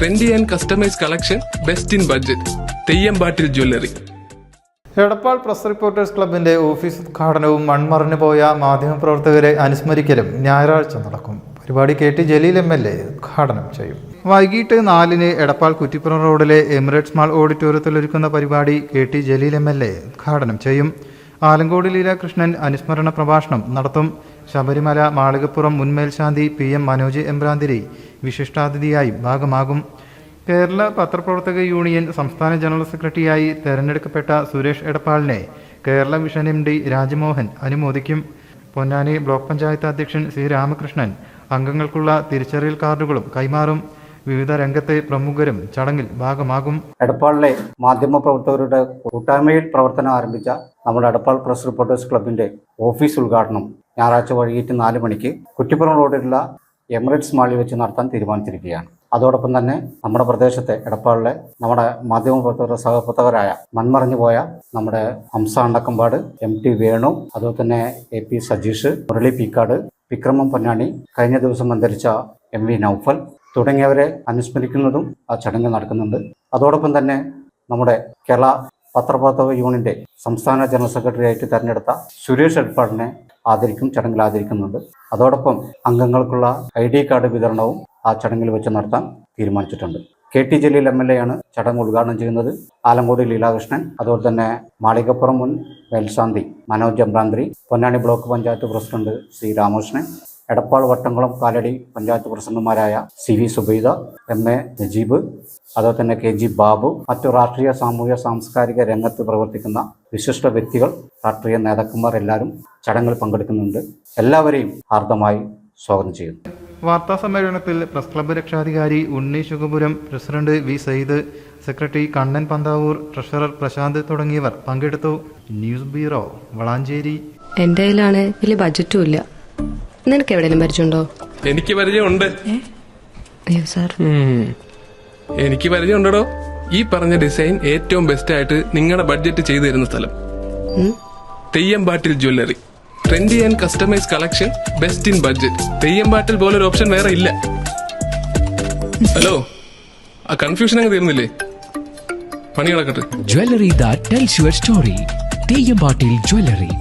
Trendy and customise collection best in budget Theyyampattil jewellery Edappal press reporters ക്ലബിന്റെ office ഉദ്ഘാടനവും മൺമറഞ്ഞു പോയ മാധ്യമപ്രവർത്തകരെ അനുസ്മരിക്കലും ഞായറാഴ്ച നടക്കും. പരിപാടി K T Jaleel M L A ഉദ്ഘാടനം ചെയ്യും. വൈകിട്ട് നാലിന് എടപ്പാൾ കുറ്റിപ്പുറം റോഡിലെ എമിറേറ്റ്സ് മാൾ ഓഡിറ്റോറിയത്തിൽ ഒരുക്കുന്ന പരിപാടി K T Jaleel M L A ഉദ്ഘാടനം ചെയ്യും. ആലങ്കോട് ലീലാകൃഷ്ണൻ അനുസ്മരണ പ്രഭാഷണം നടത്തും. ശബരിമല മാളികപ്പുറം മുൻമേൽശാന്തി പി എം മനോജ് എംബ്രാന്തിരി വിശിഷ്ടാതിഥിയായി ഭാഗമാകും. കേരള പത്രപ്രവർത്തക യൂണിയൻ സംസ്ഥാന ജനറൽ സെക്രട്ടറിയായി തെരഞ്ഞെടുക്കപ്പെട്ട Suresh എടപ്പാളിനെ Kerala mission M D Rajmohan അനുമോദിക്കും. Ponnani block panchayat അധ്യക്ഷൻ സി രാമകൃഷ്ണൻ അംഗങ്ങൾക്കുള്ള തിരിച്ചറിയൽ കാർഡുകളും കൈമാറും. വിവിധ രംഗത്തെ പ്രമുഖരും ചടങ്ങിൽ ഭാഗമാകും. എടപ്പാളിലെ മാധ്യമപ്രവർത്തകരുടെ കൂട്ടായ്മയിൽ പ്രവർത്തനം ആരംഭിച്ച നമ്മുടെ എടപ്പാൾ പ്രസ് റിപ്പോർട്ടേഴ്സ് ക്ലബിന്റെ ഓഫീസ് ഉദ്ഘാടനം ഞായറാഴ്ച വൈകിട്ട് നാല് മണിക്ക് കുറ്റിപ്പുറം റോഡിലുള്ള എമിറേറ്റ്സ് മാളിൽ വെച്ച് നടത്താൻ തീരുമാനിച്ചിരിക്കുകയാണ്. അതോടൊപ്പം തന്നെ നമ്മുടെ പ്രദേശത്തെ എടപ്പാളിലെ നമ്മുടെ മാധ്യമപ്രവർത്തകരുടെ സഹപ്രവർത്തകരായ മൺമറഞ്ഞു പോയ നമ്മുടെ ഹംസ അണ്ടക്കമ്പാട് എം ടി വേണു അതുപോലെ തന്നെ എ പി സജീഷ് മുരളി പിക്കാട് വിക്രമം പൊന്നാണി കഴിഞ്ഞ ദിവസം അന്തരിച്ച എം വി നൌഫൽ തുടങ്ങിയവരെ അനുസ്മരിക്കുന്നതും ആ ചടങ്ങ് നടക്കുന്നുണ്ട്. അതോടൊപ്പം തന്നെ നമ്മുടെ കേരള പത്രപ്രവർത്തക യൂണിയന്റെ സംസ്ഥാന ജനറൽ സെക്രട്ടറി ആയിട്ട് തെരഞ്ഞെടുത്ത സുരേഷ് എടപ്പാടിനെ ആദരിക്കും ചടങ്ങിൽ ആദരിക്കുന്നുണ്ട്. അതോടൊപ്പം അംഗങ്ങൾക്കുള്ള ഐ ഡി കാർഡ് വിതരണവും ആ ചടങ്ങിൽ വെച്ച് നടത്താൻ തീരുമാനിച്ചിട്ടുണ്ട്. K T Jaleel M L A ആണ് ചടങ്ങ് ഉദ്ഘാടനം ചെയ്യുന്നത്. ആലങ്കോട് ലീലാകൃഷ്ണൻ അതുപോലെ തന്നെ മാളികപ്പുറം മുൻ മേൽശാന്തി Manoj Embranthiri Ponnani block panchayat president C Ramakrishnan Edappal Vattamkulam Kaladi panchayat പ്രസിഡന്റുമാരായ C V Zubaida M A Najeeb അതുപോലെ തന്നെ കെ ജി ബാബു മറ്റു രാഷ്ട്രീയ സാമൂഹ്യ സാംസ്കാരിക രംഗത്ത് പ്രവർത്തിക്കുന്ന വിശിഷ്ട വ്യക്തികൾ രാഷ്ട്രീയ നേതാക്കന്മാർ എല്ലാവരും ചടങ്ങിൽ പങ്കെടുക്കുന്നുണ്ട്. എല്ലാവരെയും ഹാർദമായി സ്വാഗതം ചെയ്യുന്നു. വാർത്താ സമ്മേളനത്തിൽ പ്രസ് ക്ലബ്ബ് രക്ഷാധികാരി Unni Sukapuram president V Sayyid secretary Kannan Panthavoor treasurer Prashanth തുടങ്ങിയവർ പങ്കെടുത്തു. News bureau Valanchery. എന്റെ കയ്യിലാണ് വലിയ ബജറ്റും ഇല്ല. നിനക്ക് എവിടെയെങ്കിലും പരിചയമുണ്ടോ? എനിക്ക് പരിചയമുണ്ട്. അയ്യോ സാർ. എനിക്ക് പരിചയമുണ്ടോ ഈ പറഞ്ഞ ഡിസൈൻ ഏറ്റവും ബെസ്റ്റ് ആയിട്ട് നിങ്ങളുടെ ബഡ്ജറ്റ് ചെയ്തു തരുന്ന സ്ഥലം. Theyyampattil jewellery. Trendy and customise collection best in budget Theyyampattil പോലൊരു ഓപ്ഷൻ വേറെ ഇല്ല. ഹലോ? ആ കൺഫ്യൂഷൻ അങ്ങ് തീർന്നില്ലേ? പണി കിടക്കട്ടെ Jewelry that tells your story. Jewelry.